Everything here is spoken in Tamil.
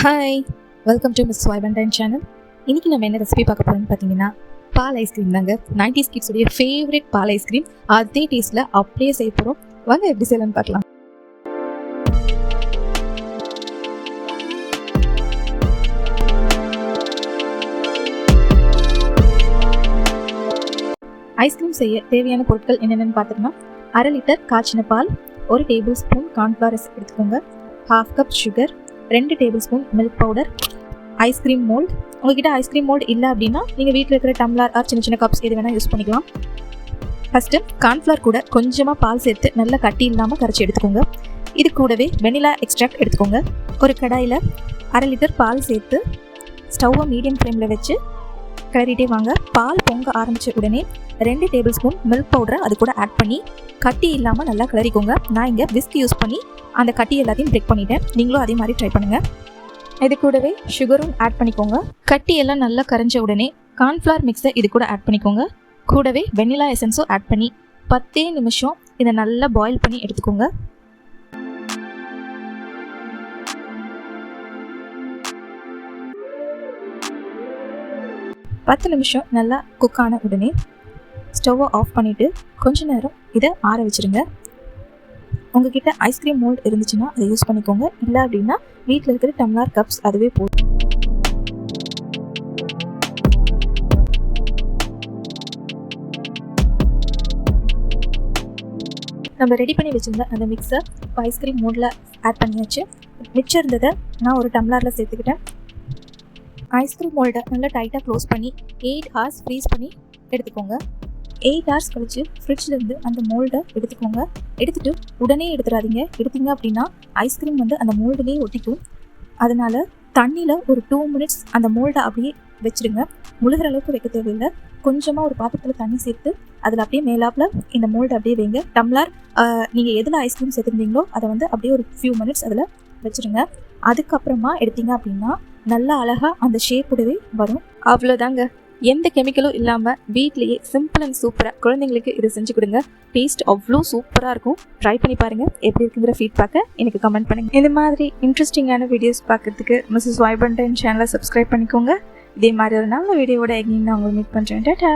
ஹாய் வெல்கம் டு மிஸ் ஸ்வைபண்டன் சேனல் இன்னைக்கு நம்ம என்ன ரெசிபி பார்க்க போகிறோம்னு பார்த்தீங்கன்னா பால் ஐஸ்கிரீம் தாங்க. நைன்டி கிட்ஸுடைய ஃபேவரட் பால் ஐஸ்கிரீம் அதே டேஸ்ட்டில் அப்படியே செய்ய போகிறோம் வாங்க எப்படி செய்யலாம்னு பார்க்கலாம். ஐஸ்கிரீம் செய்ய தேவையான பொருட்கள் என்னென்னு பார்த்தோம்னா அரை லிட்டர் காய்ச்சின பால் ஒரு டேபிள் ஸ்பூன் கார்ன்ஃப்ளவர்ஸ் எடுத்துக்கோங்க. ஹாஃப் கப் சுகர் ரெண்டு table spoon milk powder ice cream mould உங்ககிட்ட ஐஸ்கிரீம் மோல்ட் இல்லை அப்படின்னா நீங்கள் வீட்டில் இருக்கிற டம்ளர் ஆர் சின்ன சின்ன கப்ஸ் எது வேணால் யூஸ் பண்ணிக்கலாம். ஃபஸ்ட்டு கார்ன்ஃப்ளவர் கூட கொஞ்சமாக பால் சேர்த்து நல்லா கட்டி இல்லாமல் கரைச்சி எடுத்துக்கோங்க. இது கூடவே வெனிலா எக்ஸ்ட்ராக்ட் எடுத்துக்கோங்க. ஒரு கடாயில் அரை லிட்டர் பால் சேர்த்து ஸ்டவ்வை மீடியம் ஃப்ளேமில் வச்சு கிளறிட்டே வாங்க. பால் பொங்க ஆரம்பித்த உடனே ரெண்டு டேபிள் ஸ்பூன் மில்க் பவுடரை அது கூட ஆட் பண்ணி கட்டி இல்லாமல் நல்லா கிளறிக்கோங்க. நான் இங்கே விஸ்க் யூஸ் பண்ணி அந்த கட்டி எல்லாத்தையும் பிரேக் பண்ணிட்டேன். நீங்களும் அதே மாதிரி ட்ரை பண்ணுங்கள் இது கூடவே சுகரும் ஆட் பண்ணிக்கோங்க. கட்டி எல்லாம் நல்லா கரைஞ்ச உடனே கார்ன்ஃப்ளவர் மிக்ஸை இது கூட ஆட் பண்ணிக்கோங்க. கூடவே வெனிலா எசன்ஸும் ஆட் பண்ணி பத்தே நிமிஷம் இதை நல்லா பாயில் பண்ணி எடுத்துக்கோங்க. பத்து நிமிஷம் நல்லா குக் ஆன உடனே ஸ்டவ்வை ஆஃப் பண்ணிவிட்டு கொஞ்ச நேரம் இதை ஆற வச்சுருங்க. உங்ககிட்ட ஐஸ்கிரீம் மோல்ட் இருந்துச்சுன்னா அதை யூஸ் பண்ணிக்கோங்க. இல்லை அப்படின்னா வீட்டில் இருக்கிற டம்ளார் கப்ஸ் அதுவே போதும். நம்ம ரெடி பண்ணி வச்சுருந்த அந்த மிக்ஸை இப்போ ஐஸ்கிரீம் மோடில் ஆட் பண்ணியாச்சு. மிச்சம் இருந்ததை நான் ஒரு டம்ளரில் சேர்த்துக்கிட்டேன். ஐஸ்கிரீம் மோல்டை நல்லா டைட்டாக க்ளோஸ் பண்ணி எயிட் ஹார்ஸ் ஃப்ரீஸ் பண்ணி எடுத்துக்கோங்க. எயிட் ஹவர்ஸ் கழிச்சு ஃப்ரிட்ஜ்லேருந்து அந்த மோல்டை எடுத்துக்கோங்க. எடுத்துகிட்டு உடனே எடுத்துடாதீங்க எடுத்தீங்க அப்படின்னா ஐஸ்கிரீம் வந்து அந்த மோல்டுலேயே ஒட்டிக்கும். அதனால் தண்ணியில் ஒரு டூ மினிட்ஸ் அந்த மோல்டை அப்படியே வச்சுடுங்க. முழுகிற அளவுக்கு வைக்க தேவையில்லை. கொஞ்சமாக ஒரு பாத்திரத்தில் தண்ணி சேர்த்து அதில் அப்படியே மேலாப்பில் இந்த மோல்டு அப்படியே வைங்க. டம்ளர் நீங்கள் எதில் ஐஸ்கிரீம் சேர்த்துருந்தீங்களோ அதை வந்து அப்படியே ஒரு ஃபியூ மினிட்ஸ் அதில் வச்சுருங்க அதுக்கப்புறமா எடுத்தீங்க அப்படின்னா நல்லா அழகாக அந்த ஷேப்போடவே வரும். அவ்வளோதாங்க எந்த கெமிக்கலும் இல்லாமல் வீட்லேயே சிம்பிள் அண்ட் சூப்பராக குழந்தைங்களுக்கு இதை செஞ்சு கொடுங்க. டேஸ்ட் அவ்வளோ சூப்பராக இருக்கும். ட்ரை பண்ணி பாருங்கள் எப்படி இருக்குங்கிற ஃபீட்பேக்கை எனக்கு கமெண்ட் பண்ணுங்கள் இந்த மாதிரி இன்ட்ரெஸ்டிங்கான வீடியோஸ் பார்க்கறதுக்கு மிஸ்ஸஸ் வைபண்டன் சேனலை சப்ஸ்கிரைப் பண்ணிக்கோங்க. இதே மாதிரி ஒரு நல்ல வீடியோவோட எங்கேயும் நான் உங்களை மீட் பண்ணுறேன் டாட்டா